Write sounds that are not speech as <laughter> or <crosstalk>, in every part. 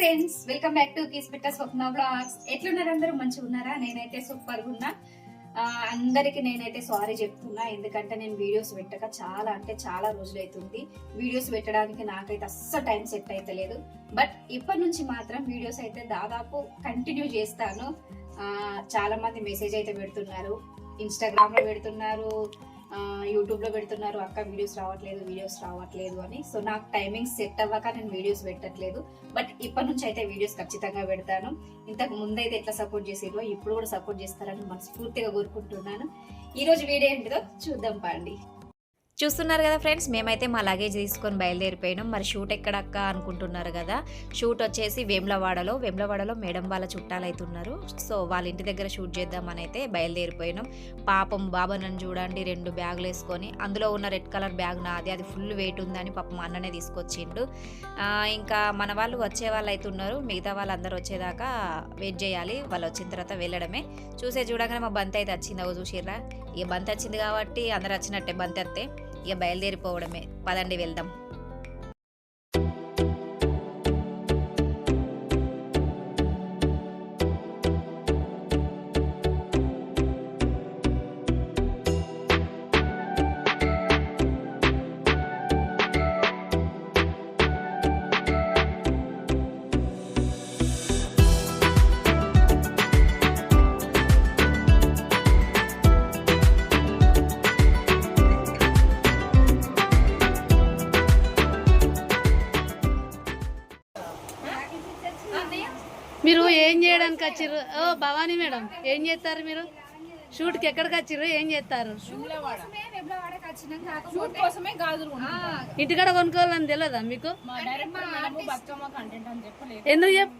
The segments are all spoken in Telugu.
ఫ్రెండ్స్ వెల్కమ్ బ్యాక్ టు కీస్ పెట్ట స్వప్న బ్లాగ్స్ ఎట్లున్నారు అందరూ? మంచిగా ఉన్నారా? నేనైతే సూపర్ ఉన్నా. అందరికి నేనైతే సారీ చెప్తున్నా. ఎందుకంటే నేను వీడియోస్ పెట్టక చాలా అంటే చాలా రోజులు అవుతుంది వీడియోస్ పెట్టడానికి నాకైతే అస్సలు టైం సెట్ అయితే లేదు బట్ ఇప్పటి నుంచి మాత్రం వీడియోస్ అయితే దాదాపు కంటిన్యూ చేస్తాను. చాలా మంది మెసేజ్ అయితే పెడుతున్నారు. ఇన్స్టాగ్రామ్లో పెడుతున్నారు. యూట్యూబ్లో పెడుతున్నారు అక్క వీడియోస్ రావట్లేదు వీడియోస్ రావట్లేదు అని. సో నాకు టైమింగ్ సెట్ అవ్వక నేను వీడియోస్ పెట్టట్లేదు. బట్ ఇప్పటి నుంచి అయితే వీడియోస్ ఖచ్చితంగా పెడతాను. ఇంతకు ముందైతే ఎట్లా సపోర్ట్ చేసేదో ఇప్పుడు కూడా సపోర్ట్ చేస్తారని మనస్ఫూర్తిగా కోరుకుంటున్నాను. ఈరోజు వీడియో ఏంటిదో చూద్దాం పండి. చూస్తున్నారు కదా ఫ్రెండ్స్ మేమైతే మా లగేజ్ తీసుకొని బయలుదేరిపోయినాం. మరి షూట్ ఎక్కడక్క అనుకుంటున్నారు కదా షూట్ వచ్చేసి వేములవాడలో. వేములవాడలో మేడం వాళ్ళ చుట్టాలు ఉన్నారు సో వాళ్ళ ఇంటి దగ్గర షూట్ చేద్దామని అయితే బయలుదేరిపోయినాం. పాపం బాబా నన్ను చూడండి రెండు బ్యాగులు వేసుకొని అందులో ఉన్న రెడ్ కలర్ బ్యాగ్ నాది అది ఫుల్ వెయిట్ ఉందని పాపం మా అన్ననే తీసుకొచ్చిండు. ఇంకా మన వాళ్ళు వచ్చే వాళ్ళు ఉన్నారు మిగతా వాళ్ళందరూ వచ్చేదాకా వెయిట్ చేయాలి. వాళ్ళు వచ్చిన తర్వాత వెళ్ళడమే. చూసే చూడగానే మా బంతి అయితే వచ్చింది. అవు చూసిర్రా ఇక బంతి వచ్చింది కాబట్టి అందరు వచ్చినట్టే బంతి అత్తే ఇక బయలుదేరిపోవడమే పదండి వెళ్దాం మీరు ఏం చేయడానికి వచ్చిర్రు? ఓ భవానీ మేడం ఏం చేస్తారు మీరు? షూట్కి ఎక్కడికి వచ్చిర్రు? ఏం చేస్తారు. ఇంటికాడ కొనుక్కోవాలని తెలియదా మీకు? ఎందుకు చెప్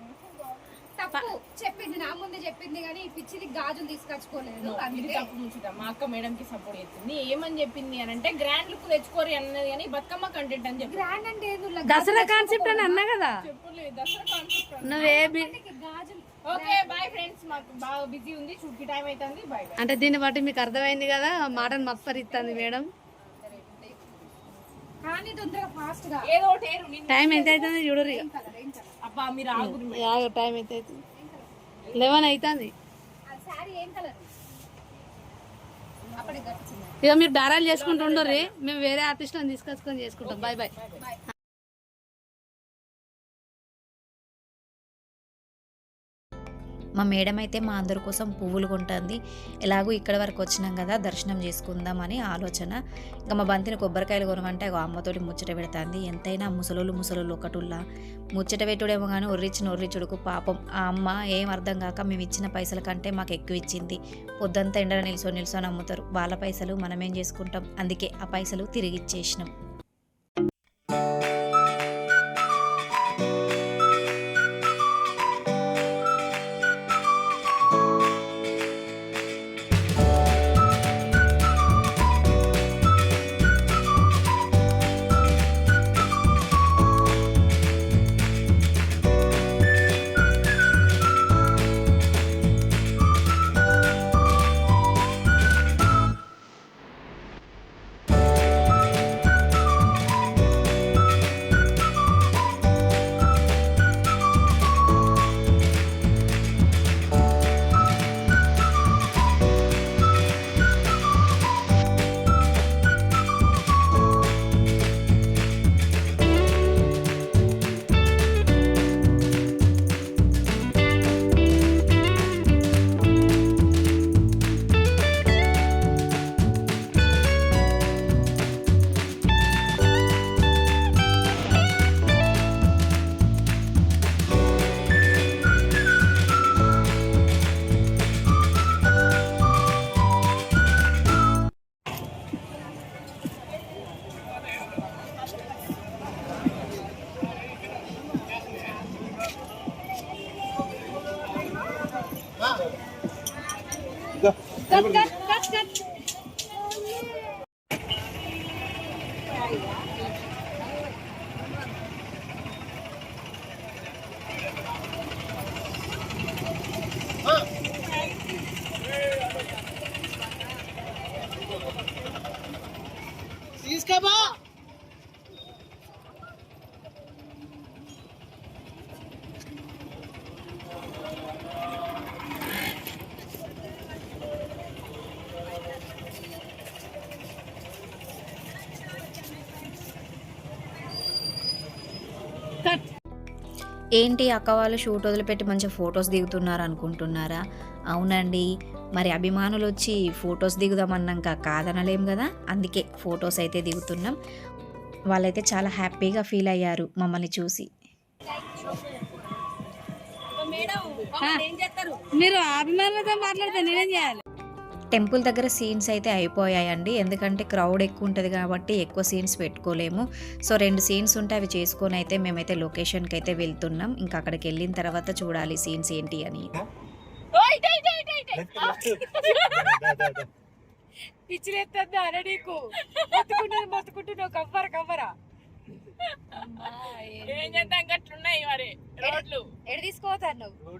తప్పు చెప్పింది నా ముందే చెప్పింది కానీ పిచ్చిది గాజులు తీసుకొచ్చుకోలేదు. అందుకే తప్పు మా అక్క మేడం కి సపోర్ట్ చేస్తుంది. ఏమని చెప్పింది అని అంటే గ్రాండ్ లుక్ తెచ్చుకోరు అన్నది కానీ బతుకమ్మ కంటెంట్ అని చెప్పి. గ్రాండ్ అంటే ఏదో? దసరా కాన్సెప్ట్ అని అన్నా కదా? చెప్పలేదు. దసరా కాన్సెప్ట్ నువ్వే బి- గాజులు. ఓకే బాయ్ ఫ్రెండ్స్ మాకు బాగా బిజీ ఉంది. కి టైం అవుతుంది బాయ్ అంటే దీన్ని బట్టి మీకు అర్థమైంది కదా? మాటను మత్పరిస్తుంది మేడం. కానీ తొందరగా ఫాస్ట్గా. ఏదో టైం ఎంత అవుతుంది చూడరు టైం అవుతుంది లెవెన్ అవుతుంది సారీ ఏం కలర్? అప్పటికి గడిచింది ఇక మీరు దారాలు చేసుకుంటూ ఉండరు మేము వేరే ఆర్టిస్ట్లను తీసుకొచ్చుకొని చేసుకుంటాం. బాయ్ బాయ్ మా మేడం అయితే మా అందరి కోసం పువ్వులు కొంటుంది. ఎలాగో ఇక్కడ వరకు వచ్చినాం కదా దర్శనం చేసుకుందాం అని ఆలోచన. ఇంకా మా బంతిని కొబ్బరికాయలు కొనమంటే అమ్మతోటి ముచ్చట పెడుతుంది. ఎంతైనా ముసలోళ్ళు ముసలోళ్ళు ఒకటుల్లా. ముచ్చట పెట్టుడేమో కానీ ఒర్రిచ్చిన ఒర్రిచుడుకు పాపం. ఆ అమ్మ ఏం అర్థం కాక మేము ఇచ్చిన పైసల కంటే మాకు ఎక్కువ ఇచ్చింది. పొద్దంతా ఎండలో నిల్చొని నిల్చొని అమ్ముతారు. వాళ్ళ పైసలు మనమేం చేసుకుంటాం? అందుకే ఆ పైసలు తిరిగి ఇచ్చేసినాం. He's come on! ఏంటి అక్క వాళ్ళు షూట్ వదిలిపెట్టి మంచిగా ఫొటోస్ దిగుతున్నారు అనుకుంటున్నారా? అవునండి. మరి అభిమానులు వచ్చి ఫొటోస్ దిగుదామన్నాక కాదనలేం కదా? అందుకే ఫొటోస్ అయితే దిగుతున్నాం. వాళ్ళైతే చాలా హ్యాపీగా ఫీల్ అయ్యారు మమ్మల్ని చూసి. మీరు అభిమానులతో మాట్లాడితే నేనేం చేయాలి? టెంపుల్ దగ్గర సీన్స్ అయితే అయిపోయాయండి. ఎందుకంటే క్రౌడ్ ఎక్కువ ఉంటుంది కాబట్టి ఎక్కువ సీన్స్ పెట్టుకోలేము. సో రెండు సీన్స్ ఉంటే అవి చేసుకొని అయితే మేమైతే లొకేషన్కి అయితే వెళ్తున్నాం. ఇంకా అక్కడికి వెళ్ళిన తర్వాత చూడాలి సీన్స్ ఏంటి అని. పిచ్చిలేస్తుందా అరే నీకు. మొత్తుకుంటుంది మొత్తుకుంటున్నావు కవ్వర కవ్వరా. ఏం చేద్దాం? గట్లున్నాయి మరి రోడ్లు. ఎడు నువ్వు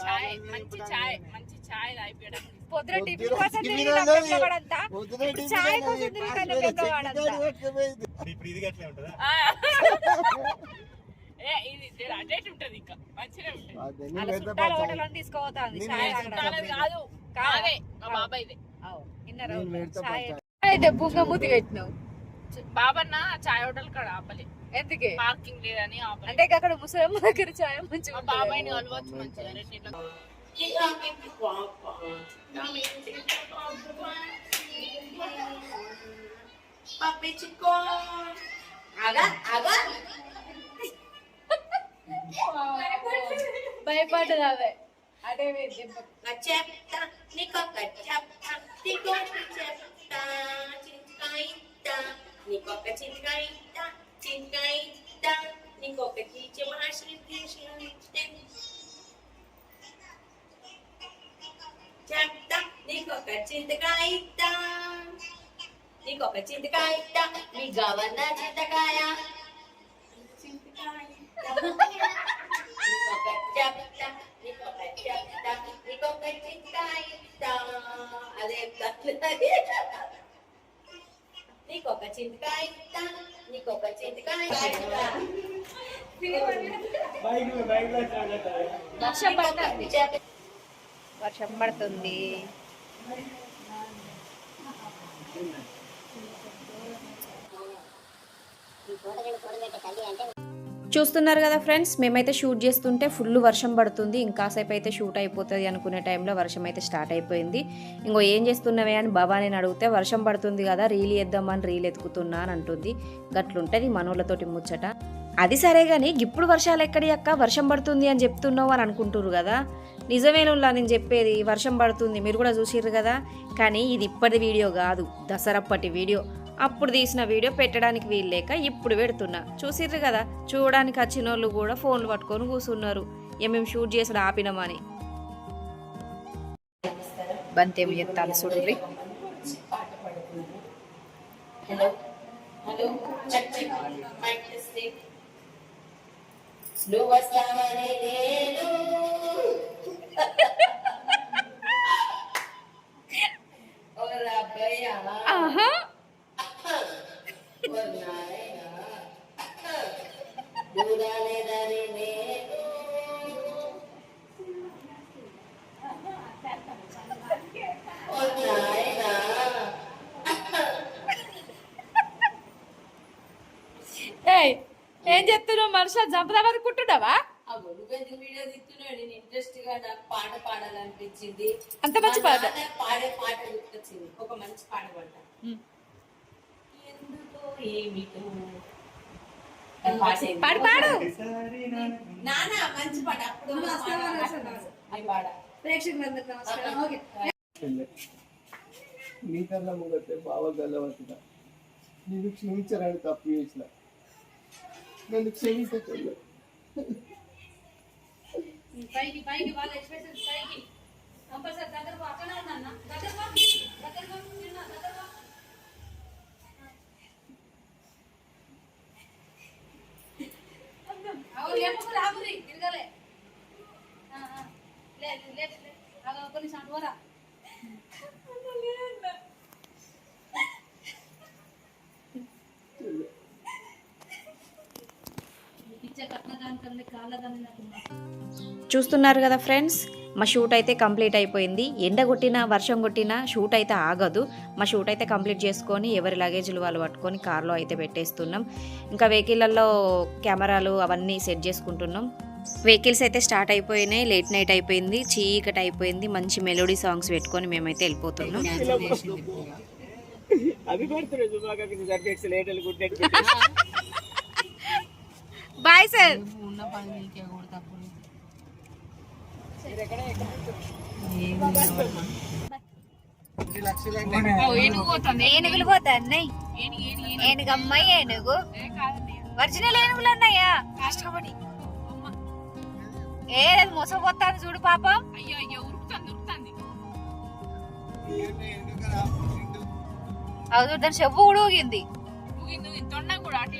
చాయ్ మంచి చాయ్ మంచి చాయ్ తాగిపోయడం పొద్దున టిఫిన్ కోసం తిరిగిన వెంబడవాడంతా. చాయ్ కోసం. ఇప్పుడు ఇది ఉంటుందా? మూతి పెట్టినావు. బాబన్న చాయ్ హోటల్ కాడ ఆపలే. ఎందుకే? పార్కింగ్ లేదని ఆపలే. అంటే అక్కడ ముసలమ్మ దగ్గర చాయ్ మా మంచిగా బాబాయ్ని కలవచ్చు మంచిగా రెండు ఇట్లా భయపడ్డది అవే అదే దెబ్బ చెప్తా నీకొక చెప్తా నీకొక చెప్తా చింతకాయ ఇత్తా నీకొక చింతకాయ ఇత్తా చింతకాయ ఇత్తా నీకొక కీచ భాషలు నీకొక చింతకాయ ఇత్తా నీకొక చింతకాయ ఇత్తా మీ గవర్న చింతకాయ. నీకొక చింతకాయ నీకొక చింతకాయ వర్షం పడుతుంది. చూస్తున్నారు కదా ఫ్రెండ్స్ మేమైతే షూట్ చేస్తుంటే ఫుల్ వర్షం పడుతుంది. ఇంకాసేపు అయితే షూట్ అయిపోతుంది అనుకునే టైంలో వర్షం అయితే స్టార్ట్ అయిపోయింది. ఇంకో ఏం చేస్తున్నవే అని భవానీని అడిగితే వర్షం పడుతుంది కదా రీల్ ఎద్దామని రీల్ ఎత్తుకుతున్నా అని అంటుంది. గట్లుంటుంది మనోళ్ళతోటి ముచ్చట. అది సరే కానీ ఇప్పుడు వర్షాలు ఎక్కడి అక్క వర్షం పడుతుంది అని చెప్తున్నావు అని అనుకుంటున్నారు కదా. నిజమేనులా నేను చెప్పేది వర్షం పడుతుంది మీరు కూడా చూసిర్రు కదా. కానీ ఇది ఇప్పటి వీడియో కాదు దసరప్పటి వీడియో. అప్పుడు తీసిన వీడియో పెట్టడానికి వీల్లేక ఇప్పుడు పెడుతున్నా. చూసిర్రు కదా చూడడానికి వచ్చిన వాళ్ళు కూడా ఫోన్లు పట్టుకొని కూర్చున్నారు ఏం మేము షూట్ చేసుడు ఆపినామని. బంతేమి చెప్తాను హలో హలో నువ్వు వస్తావని నేను ఓ రబ్బయ్య ఓ నాయనా దూరాలేదని నేను ఓ నాయనా ఏయ్ ఏం చెప్తున్నావు మనుషులు చంపదా బతుకుంటున్నావా అగో నువ్వెందుకు వీడియో తీస్తున్నాడు నేను ఇంట్రెస్ట్ గా నాకు పాట పాడాలనిపించింది. అంత మంచి పాట? పాడే పాట గుర్తొచ్చింది. ఒక మంచి పాట ఎందుకో ఏమిటో. పాడు పాడు. నాన్న మంచి పాట. అప్పుడు పాడ. ప్రేక్షకులందరికీ నమస్కారం. ఓకే. నీకన్నా ముంగతే బావ గల్లవతున్నా నేను క్షమించడానికి తప్పు చేసిన. నన్ను క్షమించలేదు పైకి పైకి వాళ్ళ ఎక్స్ప్రెషన్స్ పైకి. కంపల్సరీ దగ్గర పో, అక్కడే దగ్గర దగ్గర దగ్గర అవును, లేపకు, రాకురి, తిరగలే. నిమిషం అటు చూస్తున్నారు కదా ఫ్రెండ్స్ మా షూట్ అయితే కంప్లీట్ అయిపోయింది. ఎండ కొట్టినా వర్షం కొట్టినా షూట్ అయితే ఆగదు. మా షూట్ అయితే కంప్లీట్ చేసుకొని ఎవరి లగేజ్లు వాళ్ళు పట్టుకొని కార్లో అయితే పెట్టేస్తున్నాం. ఇంకా వెహికల్లో కెమెరాలు అవన్నీ సెట్ చేసుకుంటున్నాం. వెహికల్స్ అయితే స్టార్ట్ అయిపోయినాయి లేట్ నైట్ అయిపోయింది చీకటి అయిపోయింది. మంచి మెలోడీ సాంగ్స్ పెట్టుకొని మేమైతే వెళ్ళిపోతున్నాం. <laughs> <laughs> Bye sir. ఏనుగులు పోతా అన్నయ్య. ఏనుగు అమ్మాయి ఏనుగు. ఒరిజినల్ ఏనుగులు అన్నయ్యా కష్టపడి. ఏ మోసపోతాను చూడు పాపం. అయ్యో అయ్యో ఉరుకుతుంది ఉరుకుతుంది. అవును దాని చెప్పు కూడా ఊగింది. తొండ కూడా అటు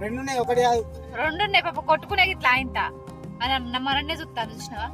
ఇటు రెండు ఒకటి రెండు ఉన్నాయి పాప కొట్టుకునే ఇట్లా ఆయన మనన్నే చూస్తాను చూసినావా?